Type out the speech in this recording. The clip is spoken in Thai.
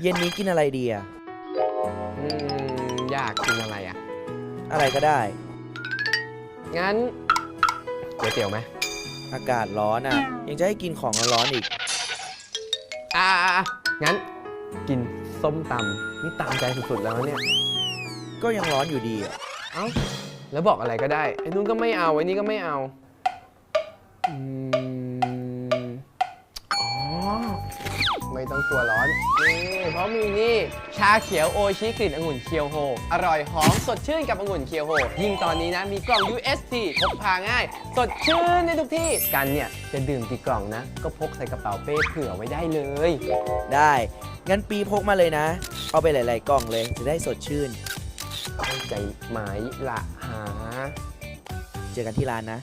เย็นนี้กินอะไรดีอะอืมอยากกินอะไรอะ อะไรก็ได้ งั้นก๋วยเตี๋ยวไหมอากาศร้อนอะยังจะให้กินของร้อนๆอีก อ่างั้นกินส้มตำนี่ตามใจสุดๆแล้วนะเนี่ย ก็ยังร้อนอยู่ดีอะเอ้า แล้วบอกอะไรก็ได้ ไอ้นู้นก็ไม่เอาไอ้นี่ก็ไม่เอาอืมอ๋อ ไม่ต้องกลัวร้อนนี่ เพราะมีนี่ชาเขียวโอชิกลิ่นองุ่นเคียวโฮ อร่อยหอมสดชื่นกับองุ่นเคียวโฮ ยิ่งตอนนี้นะมีกล่อง UST พกพาง่าย สดชื่นในทุกที่ กันเนี่ยจะดื่มกี่กล่องนะ ก็พกใส่กระเป๋าเป้เผื่อไว้ได้เลย ได้ งั้นปีพกมาเลยนะ เอาไปหลาย ๆ กล่องเลย จะได้สดชื่น เข้าใจไหมละหา เจอกันที่ร้านนะ